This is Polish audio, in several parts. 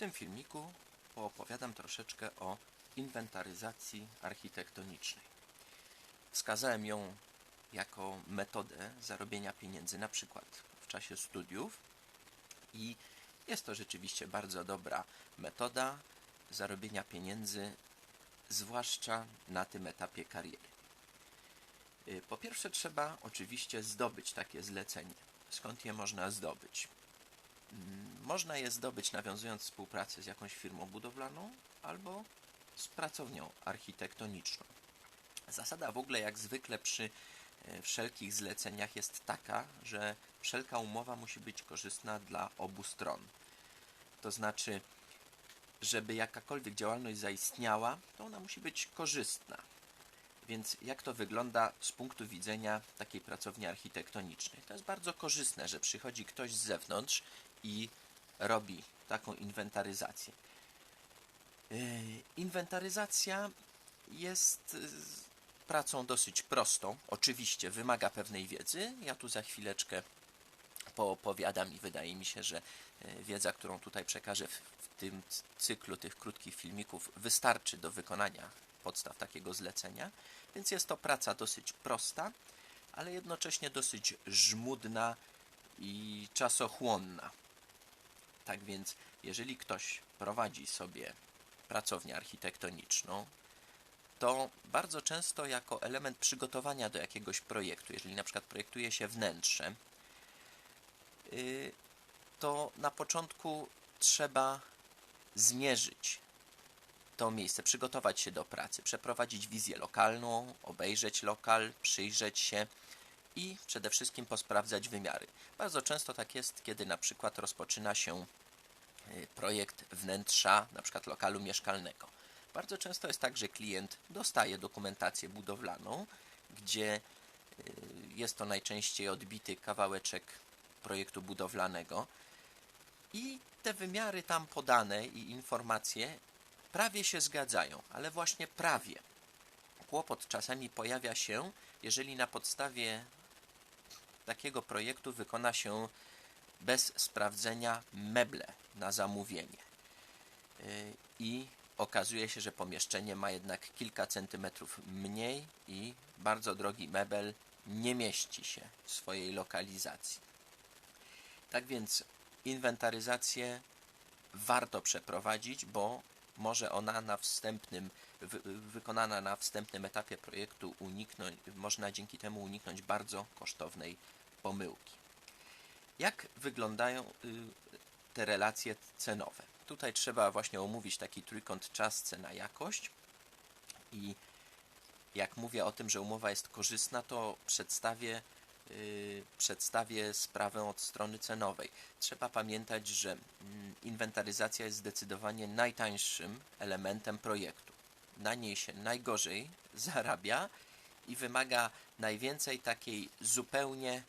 tym filmiku poopowiadam troszeczkę o inwentaryzacji architektonicznej. Wskazałem ją jako metodę zarobienia pieniędzy, na przykład w czasie studiów i jest to rzeczywiście bardzo dobra metoda zarobienia pieniędzy, zwłaszcza na tym etapie kariery. Y, Po pierwsze, trzeba oczywiście zdobyć takie zlecenie. Skąd je można zdobyć? Można je zdobyć nawiązując współpracę z jakąś firmą budowlaną albo z pracownią architektoniczną. Zasada w ogóle, jak zwykle przy e, wszelkich zleceniach, jest taka, że wszelka umowa musi być korzystna dla obu stron. To znaczy, żeby jakakolwiek działalność zaistniała, to ona musi być korzystna. Więc jak to wygląda z punktu widzenia takiej pracowni architektonicznej? To jest bardzo korzystne, że przychodzi ktoś z zewnątrz i robi taką inwentaryzację. Yy, Inwentaryzacja jest yy, pracą dosyć prostą. Oczywiście wymaga pewnej wiedzy. Ja tu za chwileczkę poopowiadam i wydaje mi się, że yy, wiedza, którą tutaj przekażę w, tym cyklu tych krótkich filmików wystarczy do wykonania podstaw takiego zlecenia. Więc jest to praca dosyć prosta, ale jednocześnie dosyć żmudna i czasochłonna. Tak więc, jeżeli ktoś prowadzi sobie pracownię architektoniczną, to bardzo często jako element przygotowania do jakiegoś projektu, jeżeli na przykład projektuje się wnętrze, yy, to na początku trzeba zmierzyć to miejsce, przygotować się do pracy, przeprowadzić wizję lokalną, obejrzeć lokal, przyjrzeć się i przede wszystkim posprawdzać wymiary. Bardzo często tak jest, kiedy na przykład rozpoczyna się y, projekt wnętrza, na przykład lokalu mieszkalnego. Bardzo często jest tak, że klient dostaje dokumentację budowlaną, gdzie y, jest to najczęściej odbity kawałeczek projektu budowlanego i te wymiary tam podane i informacje prawie się zgadzają, ale właśnie prawie. Kłopot czasami pojawia się, jeżeli na podstawie takiego projektu wykona się bez sprawdzenia meble na zamówienie. Yy, I okazuje się, że pomieszczenie ma jednak kilka centymetrów mniej i bardzo drogi mebel nie mieści się w swojej lokalizacji. Tak więc inwentaryzację warto przeprowadzić, bo może ona na wstępnym, wy, wykonana na wstępnym etapie projektu uniknąć, można dzięki temu uniknąć bardzo kosztownej pomyłki. Jak wyglądają y, te relacje cenowe? Tutaj trzeba właśnie omówić taki trójkąt czas, cena, jakość i jak mówię o tym, że umowa jest korzystna, to przedstawię, yy, przedstawię sprawę od strony cenowej. Trzeba pamiętać, że mm, inwentaryzacja jest zdecydowanie najtańszym elementem projektu. Na niej się najgorzej zarabia i wymaga najwięcej takiej zupełnie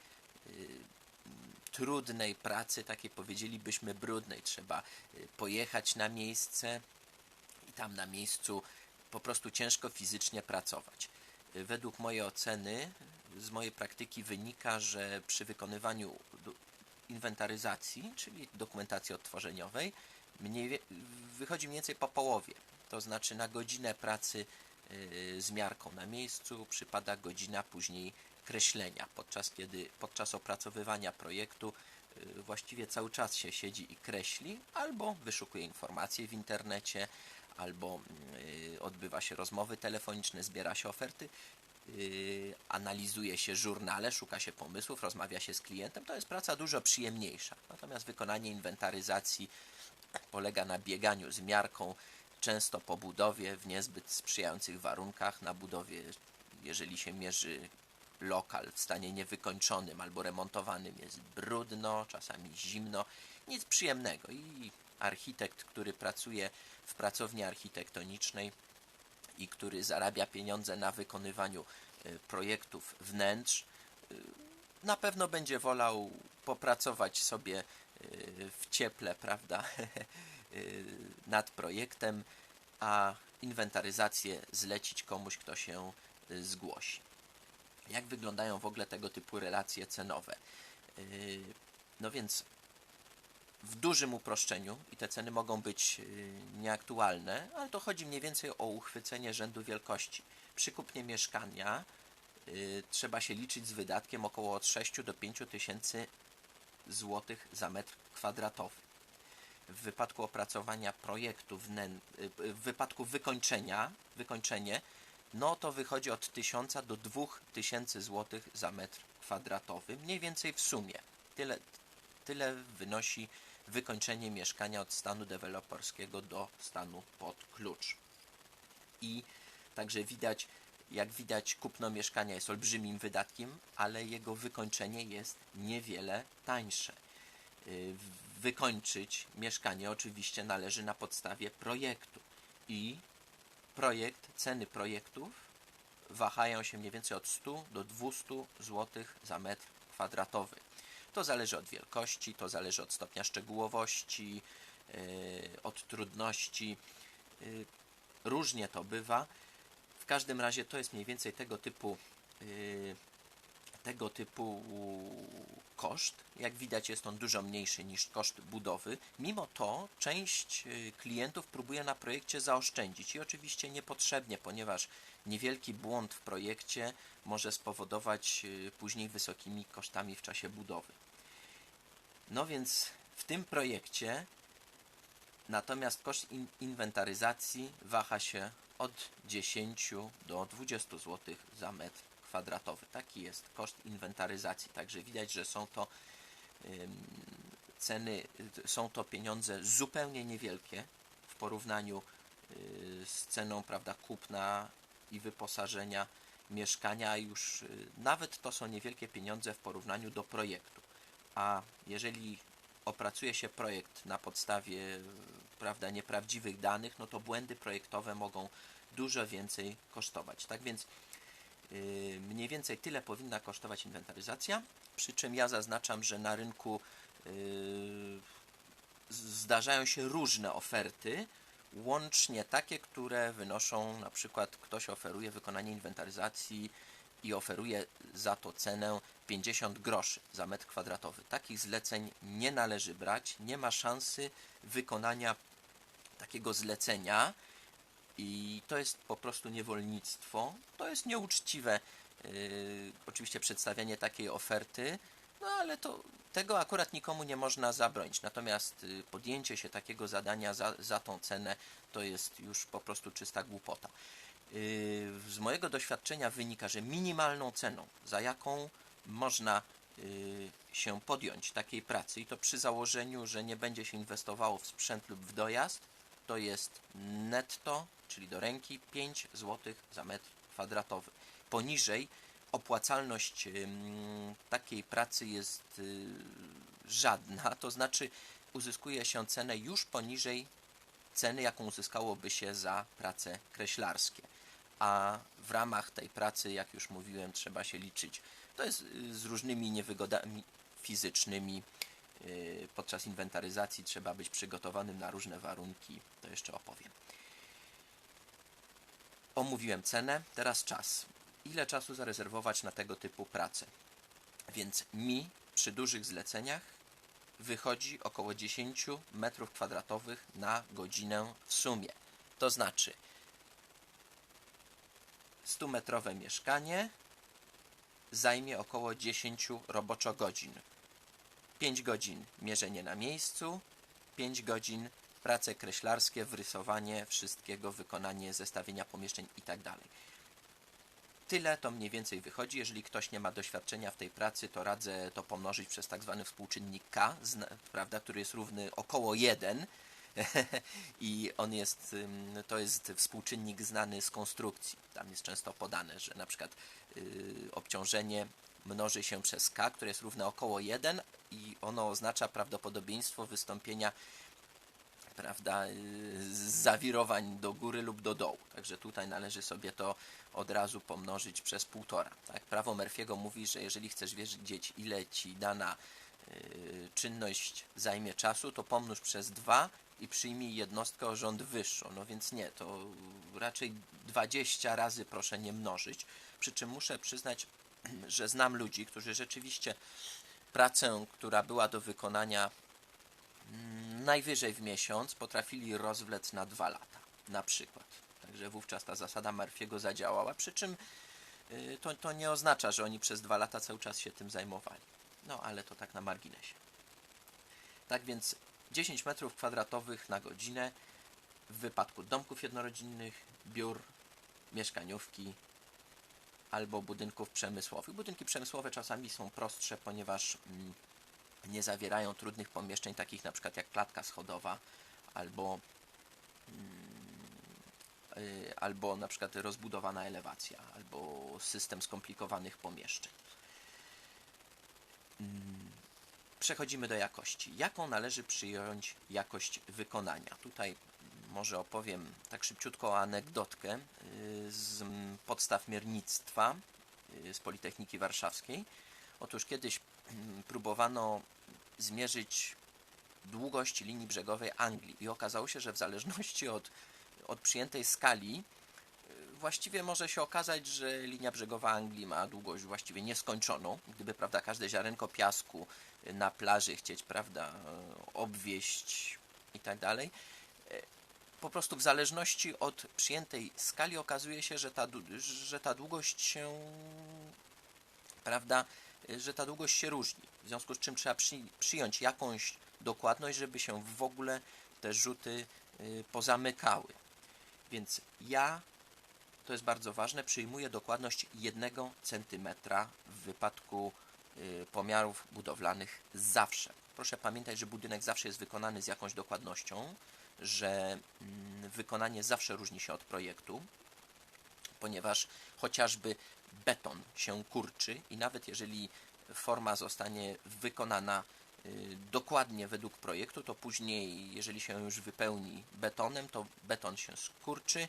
trudnej pracy, takiej powiedzielibyśmy brudnej. Trzeba y, pojechać na miejsce i tam na miejscu po prostu ciężko fizycznie pracować. Y, Według mojej oceny, z mojej praktyki wynika, że przy wykonywaniu inwentaryzacji, czyli dokumentacji odtworzeniowej, mniej, wychodzi mniej więcej po połowie. To znaczy na godzinę pracy y, z miarką na miejscu przypada godzina później kreślenia, podczas kiedy podczas opracowywania projektu y, właściwie cały czas się siedzi i kreśli, albo wyszukuje informacje w internecie, albo y, odbywa się rozmowy telefoniczne, zbiera się oferty, y, analizuje się żurnale, szuka się pomysłów, rozmawia się z klientem. To jest praca dużo przyjemniejsza. Natomiast wykonanie inwentaryzacji polega na bieganiu z miarką, często po budowie w niezbyt sprzyjających warunkach. Na budowie, jeżeli się mierzy lokal w stanie niewykończonym albo remontowanym, jest brudno, czasami zimno, nic przyjemnego. I architekt, który pracuje w pracowni architektonicznej i który zarabia pieniądze na wykonywaniu y, projektów wnętrz, y, na pewno będzie wolał popracować sobie y, w cieple, prawda, nad projektem, a inwentaryzację zlecić komuś, kto się zgłosi. Jak wyglądają w ogóle tego typu relacje cenowe? Yy, No więc w dużym uproszczeniu i te ceny mogą być y, nieaktualne, ale to chodzi mniej więcej o uchwycenie rzędu wielkości. Przy kupnie mieszkania y, trzeba się liczyć z wydatkiem około od 6 do 5 tysięcy złotych za metr kwadratowy. W wypadku opracowania projektu, w wypadku wykończenia, wykończenie, no to wychodzi od 1000 do 2000 złotych za metr kwadratowy, mniej więcej w sumie. Tyle, tyle wynosi wykończenie mieszkania od stanu deweloperskiego do stanu pod klucz. I także widać, jak widać, kupno mieszkania jest olbrzymim wydatkiem, ale jego wykończenie jest niewiele tańsze. Y, Wykończyć mieszkanie oczywiście należy na podstawie projektu i projekt, ceny projektów wahają się mniej więcej od 100 do 200 zł za metr kwadratowy. To zależy od wielkości, to zależy od stopnia szczegółowości, yy, od trudności. Yy, różnie to bywa. W każdym razie to jest mniej więcej tego typu yy, tego typu koszt. Jak widać jest on dużo mniejszy niż koszt budowy. Mimo to część y, klientów próbuje na projekcie zaoszczędzić i oczywiście niepotrzebnie, ponieważ niewielki błąd w projekcie może spowodować y, później wysokimi kosztami w czasie budowy. No więc w tym projekcie natomiast koszt in inwentaryzacji waha się od 10 do 20 zł za metr kwadratowy. Taki jest koszt inwentaryzacji. Także widać, że są to ceny, są to pieniądze zupełnie niewielkie w porównaniu y, z ceną prawda, kupna i wyposażenia mieszkania. Już y, nawet to są niewielkie pieniądze w porównaniu do projektu. A jeżeli opracuje się projekt na podstawie prawda, nieprawdziwych danych, no to błędy projektowe mogą dużo więcej kosztować. Tak więc mniej więcej tyle powinna kosztować inwentaryzacja, przy czym ja zaznaczam, że na rynku yy, zdarzają się różne oferty, łącznie takie, które wynoszą, na przykład ktoś oferuje wykonanie inwentaryzacji i oferuje za to cenę 50 groszy za metr kwadratowy. Takich zleceń nie należy brać, nie ma szansy wykonania takiego zlecenia, i to jest po prostu niewolnictwo. To jest nieuczciwe, yy, oczywiście, przedstawianie takiej oferty, no ale to tego akurat nikomu nie można zabronić. Natomiast yy, podjęcie się takiego zadania za, za tą cenę to jest już po prostu czysta głupota. Yy, z mojego doświadczenia wynika, że minimalną ceną, za jaką można yy, się podjąć takiej pracy, i to przy założeniu, że nie będzie się inwestowało w sprzęt lub w dojazd, to jest netto czyli do ręki 5 zł za metr kwadratowy. Poniżej opłacalność takiej pracy jest y, żadna, to znaczy uzyskuje się cenę już poniżej ceny, jaką uzyskałoby się za prace kreślarskie. A w ramach tej pracy, jak już mówiłem, trzeba się liczyć. To jest y, z różnymi niewygodami fizycznymi. Y, podczas inwentaryzacji trzeba być przygotowanym na różne warunki. To jeszcze opowiem. Omówiłem cenę, teraz czas. Ile czasu zarezerwować na tego typu pracę? Więc mi przy dużych zleceniach wychodzi około 10 metrów kwadratowych na godzinę w sumie. To znaczy 100-metrowe mieszkanie zajmie około 10 roboczo godzin. 5 godzin mierzenie na miejscu, 5 godzin prace kreślarskie, wrysowanie wszystkiego, wykonanie zestawienia pomieszczeń itd. Tyle to mniej więcej wychodzi. Jeżeli ktoś nie ma doświadczenia w tej pracy, to radzę to pomnożyć przez tak zwany współczynnik K, prawda, który jest równy około 1 i on jest, to jest współczynnik znany z konstrukcji. Tam jest często podane, że na przykład yy, obciążenie mnoży się przez K, które jest równe około 1 i ono oznacza prawdopodobieństwo wystąpienia prawda, y, zawirowań do góry lub do dołu. Także tutaj należy sobie to od razu pomnożyć przez półtora. Tak? Prawo Murphy'ego mówi, że jeżeli chcesz wiedzieć, ile ci dana y, czynność zajmie czasu, to pomnóż przez dwa i przyjmij jednostkę o rząd wyższą. No więc nie, to raczej 20 razy proszę nie mnożyć. Przy czym muszę przyznać, że znam ludzi, którzy rzeczywiście pracę, która była do wykonania mm, najwyżej w miesiąc potrafili rozwlec na dwa lata, na przykład. Także wówczas ta zasada Murphy'ego zadziałała, przy czym y, to, to nie oznacza, że oni przez dwa lata cały czas się tym zajmowali. No ale to tak na marginesie. Tak więc 10 metrów kwadratowych na godzinę w wypadku domków jednorodzinnych, biur, mieszkaniówki albo budynków przemysłowych. Budynki przemysłowe czasami są prostsze, ponieważ mm, nie zawierają trudnych pomieszczeń, takich na przykład jak klatka schodowa albo, mm, y, albo na przykład rozbudowana elewacja, albo system skomplikowanych pomieszczeń. Mm, Przechodzimy do jakości. Jaką należy przyjąć jakość wykonania? Tutaj może opowiem tak szybciutko anegdotkę y, z podstaw miernictwa y, z Politechniki Warszawskiej. Otóż kiedyś próbowano zmierzyć długość linii brzegowej Anglii i okazało się, że w zależności od, od przyjętej skali y, właściwie może się okazać, że linia brzegowa Anglii ma długość właściwie nieskończoną. Gdyby, prawda, każde ziarenko piasku na plaży chcieć, prawda, obwieść i tak dalej. Po prostu w zależności od przyjętej skali okazuje się, że ta, że ta długość się, prawda, że ta długość się różni. W związku z czym trzeba przy, przyjąć jakąś dokładność, żeby się w ogóle te rzuty y, pozamykały. Więc ja, to jest bardzo ważne, przyjmuję dokładność 1 cm w wypadku y, pomiarów budowlanych zawsze. Proszę pamiętać, że budynek zawsze jest wykonany z jakąś dokładnością, że mm, wykonanie zawsze różni się od projektu, ponieważ chociażby beton się kurczy i nawet jeżeli forma zostanie wykonana y, dokładnie według projektu, to później, jeżeli się już wypełni betonem, to beton się skurczy.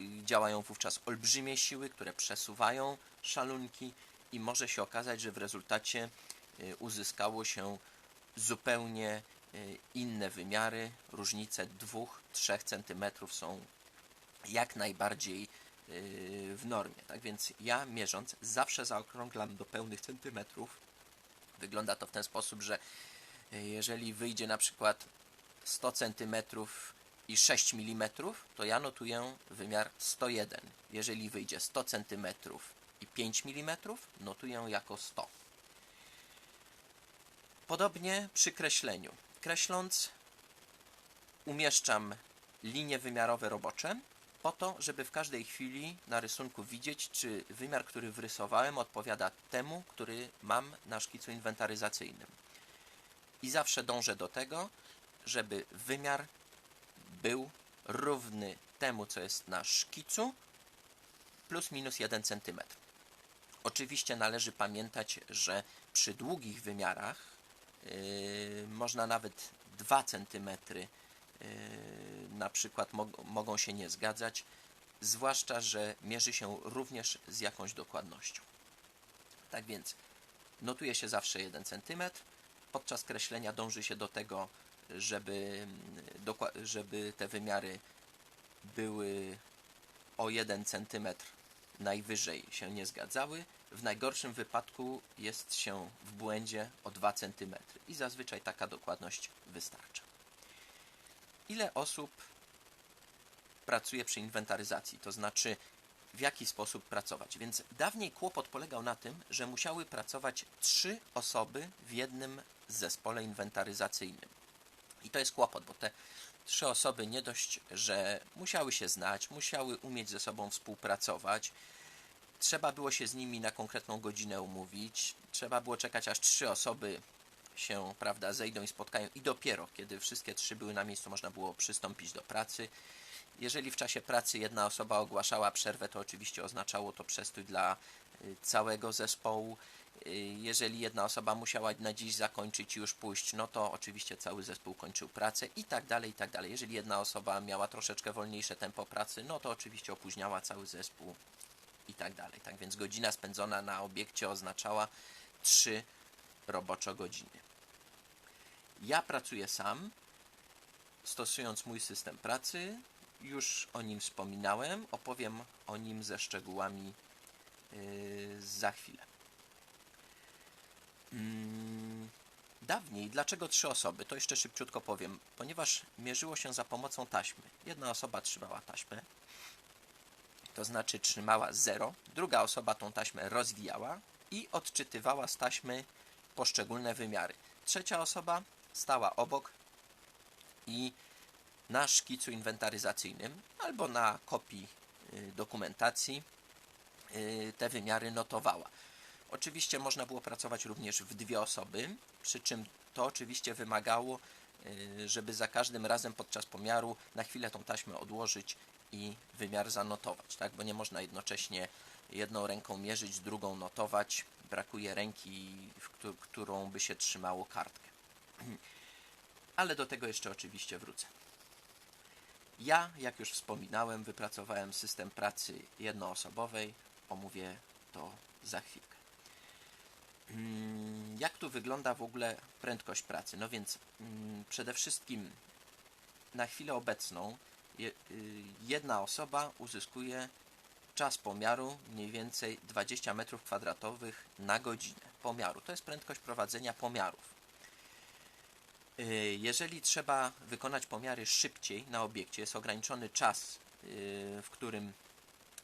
Y, działają wówczas olbrzymie siły, które przesuwają szalunki i może się okazać, że w rezultacie y, uzyskało się zupełnie inne wymiary. Różnice 2-3 cm są jak najbardziej w normie. Tak więc ja mierząc zawsze zaokrąglam do pełnych centymetrów. Wygląda to w ten sposób, że jeżeli wyjdzie na przykład 100 cm i 6 mm, to ja notuję wymiar 101. Jeżeli wyjdzie 100 cm i 5 mm, notuję jako 100. Podobnie przy kreśleniu. Kreśląc umieszczam linie wymiarowe robocze po to, żeby w każdej chwili na rysunku widzieć, czy wymiar, który wrysowałem, odpowiada temu, który mam na szkicu inwentaryzacyjnym. I zawsze dążę do tego, żeby wymiar był równy temu, co jest na szkicu, plus minus 1 cm. Oczywiście należy pamiętać, że przy długich wymiarach yy, można nawet 2 cm na przykład mo mogą się nie zgadzać, zwłaszcza, że mierzy się również z jakąś dokładnością. Tak więc notuje się zawsze 1 cm. Podczas kreślenia dąży się do tego, żeby, żeby te wymiary były o 1 cm najwyżej się nie zgadzały. W najgorszym wypadku jest się w błędzie o 2 cm i zazwyczaj taka dokładność wystarcza. Ile osób pracuje przy inwentaryzacji, to znaczy w jaki sposób pracować. Więc dawniej kłopot polegał na tym, że musiały pracować trzy osoby w jednym zespole inwentaryzacyjnym. I to jest kłopot, bo te trzy osoby nie dość, że musiały się znać, musiały umieć ze sobą współpracować, trzeba było się z nimi na konkretną godzinę umówić, trzeba było czekać aż trzy osoby się, prawda, zejdą i spotkają i dopiero, kiedy wszystkie trzy były na miejscu, można było przystąpić do pracy. Jeżeli w czasie pracy jedna osoba ogłaszała przerwę, to oczywiście oznaczało to przestój dla y, całego zespołu. Y, jeżeli jedna osoba musiała na dziś zakończyć i już pójść, no to oczywiście cały zespół kończył pracę i tak dalej, i tak dalej. Jeżeli jedna osoba miała troszeczkę wolniejsze tempo pracy, no to oczywiście opóźniała cały zespół i tak dalej. Tak więc godzina spędzona na obiekcie oznaczała 3 robocze godziny. Ja pracuję sam, stosując mój system pracy. Już o nim wspominałem, opowiem o nim ze szczegółami yy, za chwilę. Mm, Dawniej, dlaczego trzy osoby? To jeszcze szybciutko powiem. Ponieważ mierzyło się za pomocą taśmy. Jedna osoba trzymała taśmę, to znaczy trzymała 0, druga osoba tą taśmę rozwijała i odczytywała z taśmy poszczególne wymiary. Trzecia osoba stała obok i na szkicu inwentaryzacyjnym albo na kopii y, dokumentacji y, te wymiary notowała. Oczywiście można było pracować również w dwie osoby, przy czym to oczywiście wymagało, y, żeby za każdym razem podczas pomiaru na chwilę tą taśmę odłożyć i wymiar zanotować, tak? Bo nie można jednocześnie jedną ręką mierzyć, drugą notować. Brakuje ręki, którą by się trzymało kartkę. Ale do tego jeszcze oczywiście wrócę. Ja, jak już wspominałem, wypracowałem system pracy jednoosobowej. Omówię to za chwilkę. Mm, Jak tu wygląda w ogóle prędkość pracy? No więc mm, przede wszystkim na chwilę obecną y, jedna osoba uzyskuje czas pomiaru mniej więcej 20 m2 na godzinę pomiaru. To jest prędkość prowadzenia pomiarów. Y, Jeżeli trzeba wykonać pomiary szybciej na obiekcie, jest ograniczony czas, y, w którym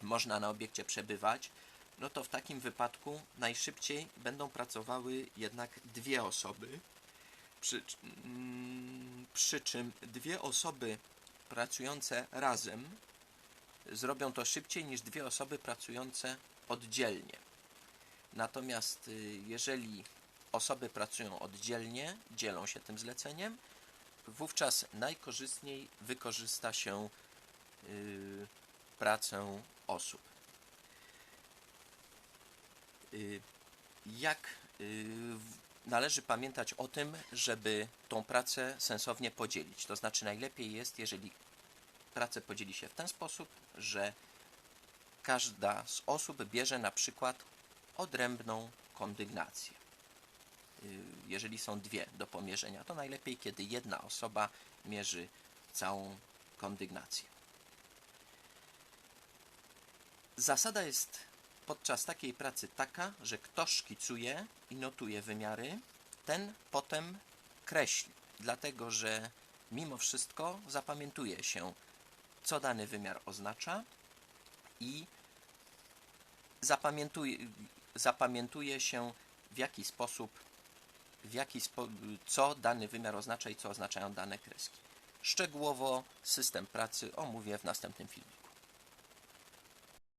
można na obiekcie przebywać, no to w takim wypadku najszybciej będą pracowały jednak dwie osoby, przy, mm, przy czym dwie osoby pracujące razem zrobią to szybciej niż dwie osoby pracujące oddzielnie. Natomiast y, jeżeli osoby pracują oddzielnie, dzielą się tym zleceniem, wówczas najkorzystniej wykorzysta się y, pracę osób. Y, Jak y, należy pamiętać o tym, żeby tą pracę sensownie podzielić? To znaczy, najlepiej jest, jeżeli pracę podzieli się w ten sposób, że każda z osób bierze na przykład odrębną kondygnację. Y, Jeżeli są dwie do pomierzenia, to najlepiej, kiedy jedna osoba mierzy całą kondygnację. Zasada jest podczas takiej pracy taka, że kto szkicuje i notuje wymiary, ten potem kreśli, dlatego że mimo wszystko zapamiętuje się, co dany wymiar oznacza i zapamiętuje, zapamiętuje się w jaki sposób, w jaki co dany wymiar oznacza i co oznaczają dane kreski. Szczegółowo system pracy omówię w następnym filmiku.